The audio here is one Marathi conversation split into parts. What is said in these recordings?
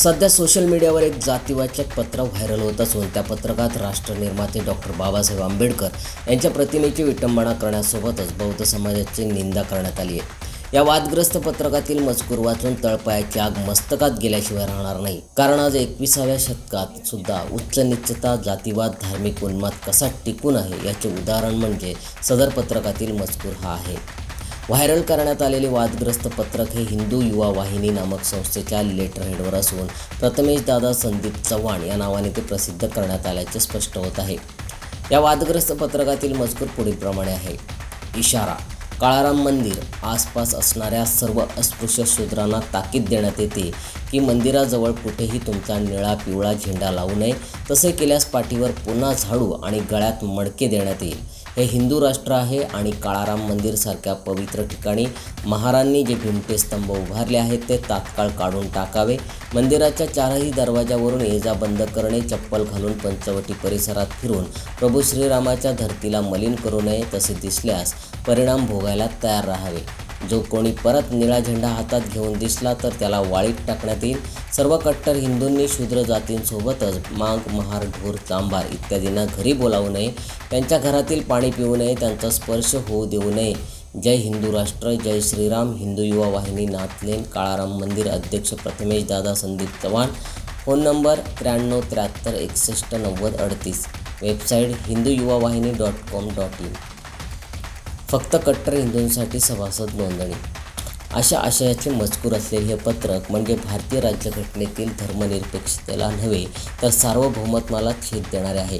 सध्या सोशल मीडियावर एक जातीवाचक पत्र व्हायरल होत असून त्या पत्रकात राष्ट्रनिर्माते डॉक्टर बाबासाहेब आंबेडकर यांच्या प्रतिमेची विटंबना करण्यासोबतच बौद्ध समाजाची निंदा करण्यात आली आहे. या वादग्रस्त पत्रकातील मजकूर वाचून तळपायाची आग मस्तकात गेल्याशिवाय राहणार नाही. कारण आज एकविसाव्या शतकात सुद्धा उच्च निश्चता जातीवाद धार्मिक उन्माद कसा टिकून आहे याचे उदाहरण म्हणजे सदर पत्रकातील मजकूर हा आहे. व्हायरल करण्यात आलेले वादग्रस्त पत्रक हे हिंदू युवा वाहिनी नामक संस्थेच्या लेटरहेडवर असून प्रथमेश दादा संदीप चव्हाण या नावाने ते प्रसिद्ध करण्यात आल्याचे स्पष्ट होत आहे. या वादग्रस्त पत्रकातील मजकूर पुढीलप्रमाणे आहे. इशारा काळाराम मंदिर आसपास असणाऱ्या सर्व अस्पृश्य शूद्रांना ताकीद देण्यात येते की मंदिराजवळ कुठेही तुमचा निळा पिवळा झेंडा लावू नये. तसे केल्यास पाठीवर पुन्हा झाडू आणि गळ्यात मडके देण्यात येईल. हे हिंदू राष्ट्र आहे आणि काळाराम मंदिरसारख्या पवित्र ठिकाणी महारांनी जे भिमटे स्तंभ उभारले आहेत ते तात्काळ काढून टाकावे. मंदिराच्या चारही दरवाजावरून ये जा बंद करणे चप्पल घालून पंचवटी परिसरात फिरून प्रभू श्रीरामाच्या धर्तीला मलिन करू नये तसे दिसल्यास परिणाम भोगायला तयार राहावे. जो कोणी परत निळा झेंडा हातात घेऊन दिसला तर त्याला वाळीत टाकण्यात येईल. सर्व कट्टर हिंदूंनी शूद्र जातींसोबतच मांग महार ढोर चांभार इत्यादींना घरी बोलावू नये. त्यांच्या घरातील पाणी पिऊ नये त्यांचा स्पर्श होऊ देऊ नये. जय हिंदू राष्ट्र जय श्रीराम. हिंदू युवा वाहिनी नाथलेन काळाराम मंदिर अध्यक्ष प्रथमेश दादा संदीप चव्हाण. फोन नंबर त्र्याण्णव त्र्याहत्तर एकसष्ट नव्वद अडतीस. Website Hindu Yuva Vahini dot com dot in. फक्त कट्टर हिंदूंसाठी सभासद नोंदणी. अशा आशयाचे मजकूर असलेले हे पत्रक म्हणजे भारतीय राज्यघटनेतील धर्मनिरपेक्षतेला नव्हे तर सार्वभौमत्वाला छेद देणारे आहे.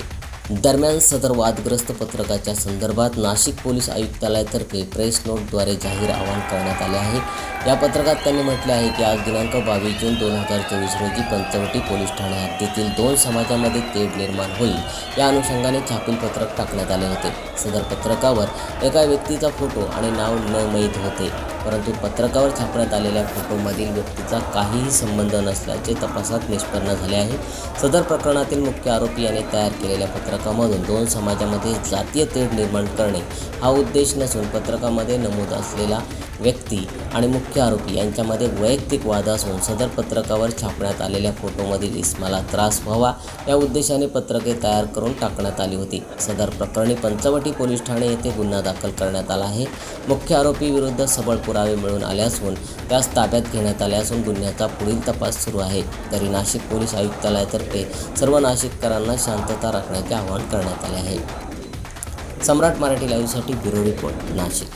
दरम्यान सदर वादग्रस्त पत्रकाच्या संदर्भात नाशिक पोलीस आयुक्तालयातर्फे प्रेस नोटद्वारे जाहीर आवाहन करण्यात आले आहे. या पत्रकात त्यांनी म्हटले आहे की आज दिनांक बावीस जून दोन हजार चोवीस रोजी पंचवटी पोलीस ठाणे हद्दीतील दोन समाजामध्ये तेढ निर्माण होईल. या अनुषंगाने छापील पत्रक टाकण्यात आले होते. सदर पत्रकावर एका व्यक्तीचा फोटो आणि नाव न माहीत होते. परंतु पत्रकावर छापण्यात आलेल्या फोटोमधील व्यक्तीचा काहीही संबंध नसल्याचे तपासात निष्पन्न झाले आहे. सदर प्रकरणातील मुख्य आरोपी याने तयार केलेल्या पत्रकामधून दोन समाजामध्ये जातीय तेढ निर्माण करणे हा उद्देश नसून पत्रकामध्ये नमूद असलेला व्यक्ती आणि मुख्य आरोपी. यांच्यामध्ये वैयक्तिक वाद असून सदर पत्रकावर छापण्यात आलेल्या फोटोमधील इस्माला त्रास व्हावा या उद्देशाने पत्रके तयार करून टाकण्यात आली होती. सदर प्रकरणी पंचवटी पोलीस ठाणे येथे गुन्हा दाखल करण्यात आला आहे. मुख्य आरोपी विरुद्ध सबळ पुरावे मिळून आले असून त्यास ताब्यात घेण्यात आले असून गुन्ह्याचा पुढील तपास सुरू आहे. तरी नाशिक पोलीस आयुक्तालयातर्फे सर्व नाशिककरांना शांतता राखण्याचे आवाहन करण्यात आले आहे. सम्राट मराठी लाईव्हसाठी ब्युरो रिपोर्ट नाशिक.